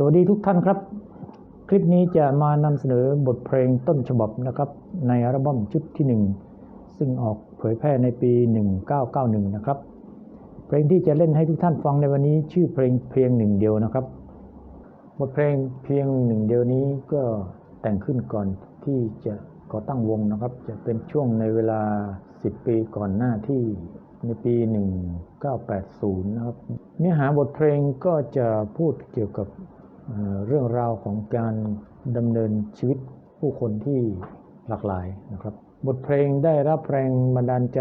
สวัสดีทุกท่านครับ คลิปนี้จะมานำเสนอบทเพลงต้นฉบับนะครับ ในอัลบั้มชุดที่ 1 ซึ่งออกเผยแพร่ในปี 1991 นะครับ เพลงที่จะเล่นให้ทุกท่านฟังในวันนี้ชื่อเพลงเพียงหนึ่งเดียวนะครับ บทเพลงเพียงหนึ่งเดียวนี้ก็แต่งขึ้นก่อนที่จะก่อตั้งวงนะครับ จะเป็นช่วงในเวลา 10 ปีก่อนหน้าที่ในปี 1980 นะครับ เนื้อหาบทเพลงก็จะพูดเกี่ยวกับ เรื่องราวของการดำเนินชีวิตผู้คนที่หลากหลายนะครับ บทเพลงได้รับแรงบันดาลใจ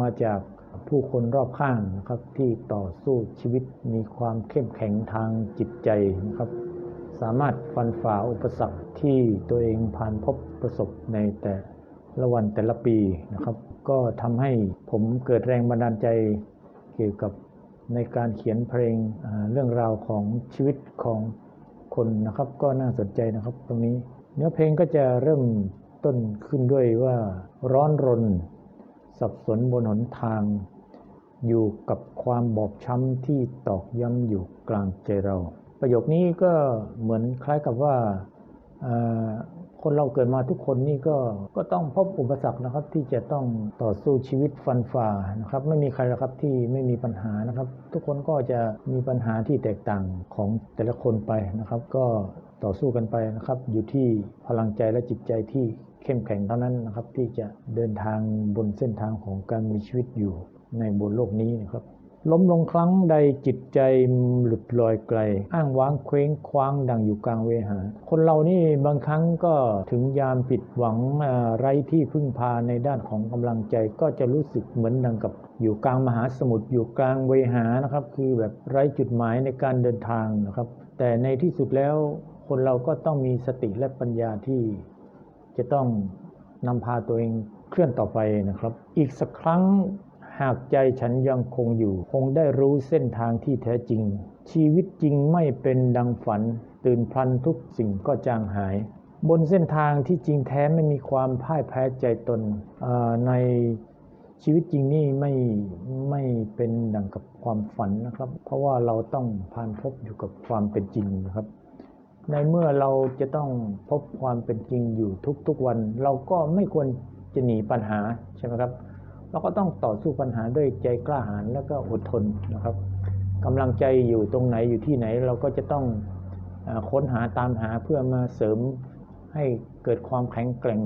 มาจากผู้คนรอบข้างนะครับที่ต่อสู้ชีวิตมีความเข้มแข็งทางจิตใจนะครับ สามารถฟันฝ่าอุปสรรคที่ตัวเองผ่านพบประสบในแต่ละวันแต่ละปีนะครับ ก็ทำให้ผมเกิดแรงบันดาลใจเกี่ยวกับ ในการเขียนเพลงเรื่องราวของชีวิตของคนนะครับก็น่าสนใจนะครับตรงนี้ เนื้อเพลงก็จะเริ่มต้นขึ้นด้วยว่าร้อนรน สับสนบนหนทาง อยู่กับความบอบช้ำที่ตอกย้ำอยู่กลางใจเรา ประโยคนี้ก็เหมือนคล้ายกับว่า คนเราเกิดมาทุกคนนี่ก็ก็ต้องพบอุปสรรคนะครับ ที่จะต้องต่อสู้ชีวิตฟันฝ่านะครับ ไม่มีใครหรอกครับที่ไม่มีปัญหานะครับ ทุกคนก็จะมีปัญหาที่แตกต่างของแต่ละคนไปนะครับ ก็ต่อสู้กันไปนะครับ อยู่ที่พลังใจและจิตใจที่เข้มแข็งเท่านั้นนะครับ ที่จะเดินทางบนเส้นทางของการมีชีวิตอยู่ในบนโลกนี้นะครับ ล้มลงครั้งใดจิตใจหลุดลอยไกล อ้างว้างเคว้งคว้างดังอยู่กลางเวหา คนเรานี่บางครั้งก็ถึงยามผิดหวังอ่อไร้ที่พึ่งพาในด้านของกำลังใจก็จะรู้สึกเหมือนดังกับอยู่กลางมหาสมุทรอยู่กลางเวหานะครับ คือแบบไร้จุดหมายในการเดินทางนะครับ แต่ในที่สุดแล้วคนเราก็ต้องมีสติและปัญญาที่จะต้องนำพาตัวเองเคลื่อนต่อไปนะครับ อีกสักครั้ง หากใจฉันยังคงอยู่ คงได้รู้เส้นทางที่แท้จริง ชีวิตจริงไม่เป็นดังฝัน ตื่นพลันทุกสิ่งก็จางหาย บนเส้นทางที่จริงแท้ไม่มีความพ่ายแพ้ใจตนในชีวิตจริงนี่ไม่ไม่เป็นดังกับความฝันนะครับ เพราะว่าเราต้องผ่านพบอยู่กับความเป็นจริงนะครับ ในเมื่อเราจะต้องพบความเป็นจริงอยู่ทุกๆวัน เราก็ไม่ควรจะหนีปัญหาใช่ไหมครับ เราก็ต้องต่อสู้ปัญหาด้วยใจกล้าหาญและก็อดทนนะครับกำลังใจอยู่ตรงไหนอยู่ที่ไหนเราก็จะต้องค้นหาตามหาเพื่อมาเสริมให้เกิดความแข็งแกร่ง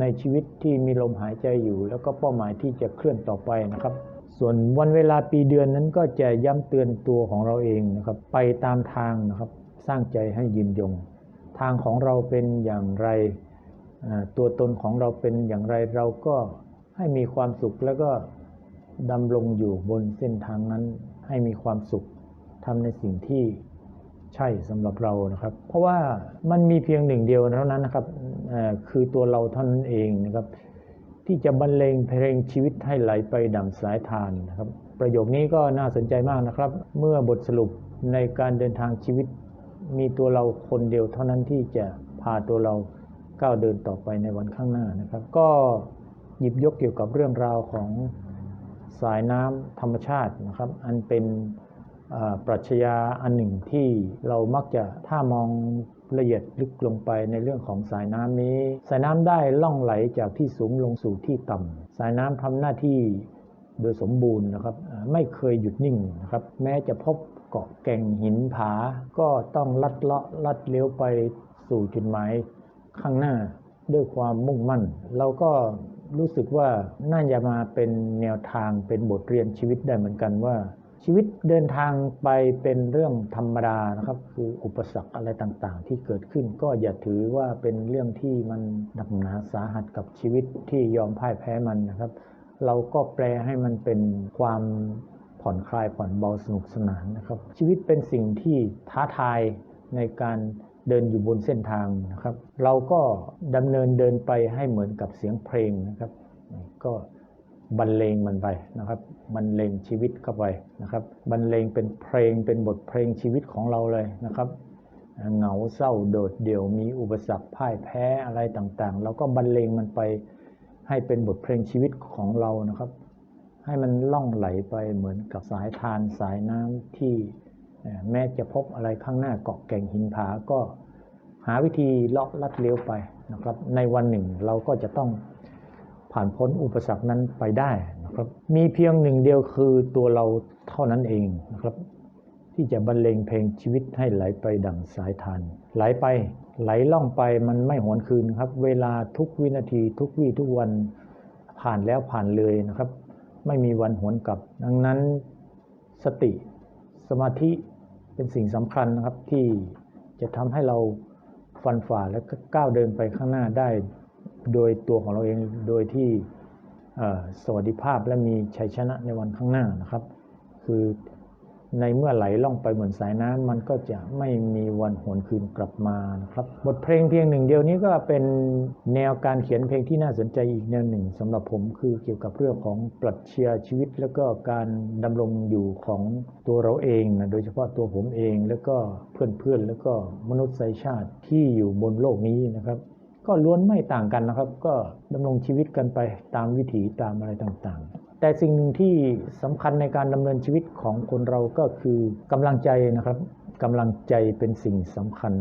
ในชีวิตที่มีลมหายใจอยู่ แล้วก็เป้าหมายที่จะเคลื่อนต่อไปนะครับ ส่วนวันเวลาปีเดือนนั้นก็จะย้ำเตือนตัวของเราเองนะครับ ไปตามทางนะครับ สร้างใจให้ยืนยง ทางของเราเป็นอย่างไร ตัวตนของเราเป็นอย่างไรเราก็ ให้มีความสุขแล้วก็ดำรงอยู่บนเส้นทางนั้น ให้มีความสุขทำในสิ่งที่ใช่สำหรับเรานะครับ เพราะว่ามันมีเพียงหนึ่งเดียวเท่านั้นนะครับคือตัวเราเท่านั้นเองนะครับ ที่จะบรรเลงเพลงชีวิตให้ไหลไปดั่งสายทานนะครับ ประโยคนี้ก็น่าสนใจมากนะครับ เมื่อบทสรุปในการเดินทางชีวิต มีตัวเราคนเดียวเท่านั้นที่จะพาตัวเราก้าวเดินต่อไปในวันข้างหน้านะครับ ก็ ยิบยกเกี่ยวกับเรื่องราวของสายน้ำธรรมชาตินะครับ อันเป็นปรัชญาอันหนึ่งที่เรามักจะถ้ามองละเอียดลึกลงไปในเรื่องของสายน้ำนี้ สายน้ำได้ล่องไหลจากที่สูงลงสู่ที่ต่ำสายน้ำทำหน้าที่โดยสมบูรณ์นะครับ ไม่เคยหยุดนิ่งนะครับ แม้จะพบเกาะแก่งหินผา ก็ต้องลัดเลาะลัดเลี้ยวไปสู่จุดหมายข้างหน้าด้วยความมุ่งมั่น เราก็ รู้สึกว่าน่าจะมาเป็นแนวทางเป็นบทเรียนชีวิตได้เหมือนกันว่า ชีวิตเดินทางไปเป็นเรื่องธรรมดานะครับ คืออุปสรรคอะไรต่างๆ ที่เกิดขึ้นก็อย่าถือว่าเป็นเรื่องที่มันหนักหนาสาหัสกับชีวิตที่ยอมพ่ายแพ้มันนะครับ เราก็แปลให้มันเป็นความผ่อนคลายผ่อนเบาสนุกสนานนะครับ ชีวิตเป็นสิ่งที่ท้าทายในการ เดินอยู่บนเส้นทางนะครับ เราก็ดำเนินเดินไปให้เหมือนกับเสียงเพลงนะครับ ก็บรรเลงมันไปนะครับบรรเลงชีวิตเข้าไปนะครับบรรเลงเป็นเพลงเป็นบทเพลงชีวิตของเราเลยนะครับเหงาเศร้าโดดเดี่ยวมีอุปสรรคพ่ายแพ้อะไรต่างๆ เราก็บรรเลงมันไปให้เป็นบทเพลงชีวิตของเรานะครับ ให้มันล่องไหลไปเหมือนกับสายทานสายน้ำที่ แม้จะพบอะไรข้างหน้าเกาะแก่งหินผาก็หาวิธีเลาะลัดเลี้ยวไปนะครับ ในวันหนึ่งเราก็จะต้องผ่านพ้นอุปสรรคนั้นไปได้นะครับ มีเพียงหนึ่งเดียวคือตัวเราเท่านั้นเองนะครับ ที่จะบรรเลงเพลงชีวิตให้ไหลไปดั่งสายทาน ไหลไปไหลล่องไปมันไม่หวนคืนครับ เวลาทุกวินาทีทุกวี่ทุกวันผ่านแล้วผ่านเลยนะครับ ไม่มีวันหวนกลับ ดังนั้นสติสมาธิ เป็นสิ่งสำคัญนะครับที่จะทำให้เราฟันฝ่าและก้าวเดินไปข้างหน้าได้โดยตัวของเราเองโดยที่สวัสดิภาพและมีชัยชนะในวันข้างหน้านะครับ คือ ในเมื่อไหลล่องไปเหมือนสายน้ำมันก็จะไม่มีวันหวนคืนกลับมานะครับบทเพลงเพียงหนึ่งเดียวนี้ก็เป็นแนวการเขียนเพลงที่น่าสนใจอีกแนวหนึ่งสำหรับผมคือเกี่ยวกับเรื่องของปรัชญาชีวิต แล้วก็การดำรงอยู่ของตัวเราเองนะโดยเฉพาะตัวผมเองแล้วก็เพื่อนๆแล้วก็มนุษยชาติที่อยู่บนโลกนี้นะครับก็ล้วนไม่ต่างกันนะครับ ก็ดำรงชีวิตกันไปตามวิถีตามอะไรต่างๆ แต่สิ่งหนึ่งที่สำคัญในการดำเนินชีวิต ของคนเราก็คือกำลังใจนะครับกำลังใจเป็นสิ่งสำคัญ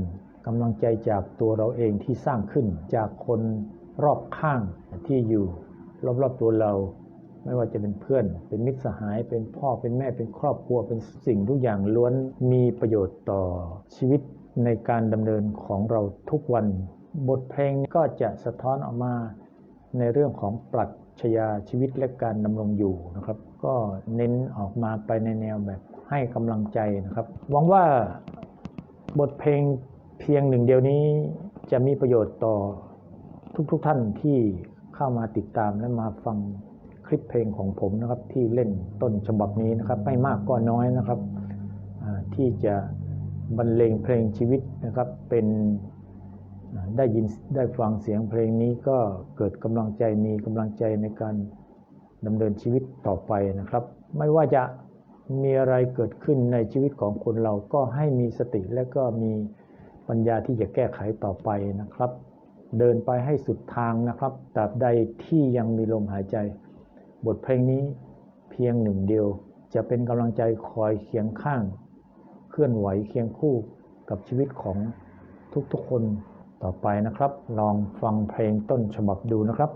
กำลังใจจากตัวเราเองที่สร้างขึ้นจากคนรอบข้างที่อยู่รอบๆตัวเรา ไม่ว่าจะเป็นเพื่อน เป็นมิตรสหาย เป็นพ่อเป็นแม่เป็นครอบครัวเป็นสิ่งทุกอย่างล้วนมีประโยชน์ต่อชีวิตในการดำเนินของเราทุกวัน บทเพลงก็จะสะท้อนออกมาในเรื่องของปรัช ญาชีวิตและการดำรงอยู่นะครับ ก็เน้นออกมาไปในแนวแบบให้กำลังใจนะครับ หวังว่าบทเพลงเพียงหนึ่งเดียวนี้จะมีประโยชน์ต่อทุกๆทท่านที่เข้ามาติดตามและมาฟังคลิปเพลงของผมนะครับ ที่เล่นต้นฉบับนี้นะครับ ไม่มากก็น้อยนะครับที่จะบรรเลงเพลงชีวิตนะครับเป็น ได้ยินได้ฟังเสียงเพลงนี้ก็เกิดกำลังใจมีกำลังใจในการดำเนินชีวิตต่อไปนะครับ ไม่ว่าจะมีอะไรเกิดขึ้นในชีวิตของคนเราก็ให้มีสติและก็มีปัญญาที่จะแก้ไขต่อไปนะครับ เดินไปให้สุดทางนะครับตราบใดที่ยังมีลมหายใจ บทเพลงนี้เพียงหนึ่งเดียว จะเป็นกำลังใจคอยเคียงข้าง เคลื่อนไหวเคียงคู่กับชีวิตของทุกๆคน ต่อไปนะครับ ลองฟังเพลงต้นฉบับดูนะครับ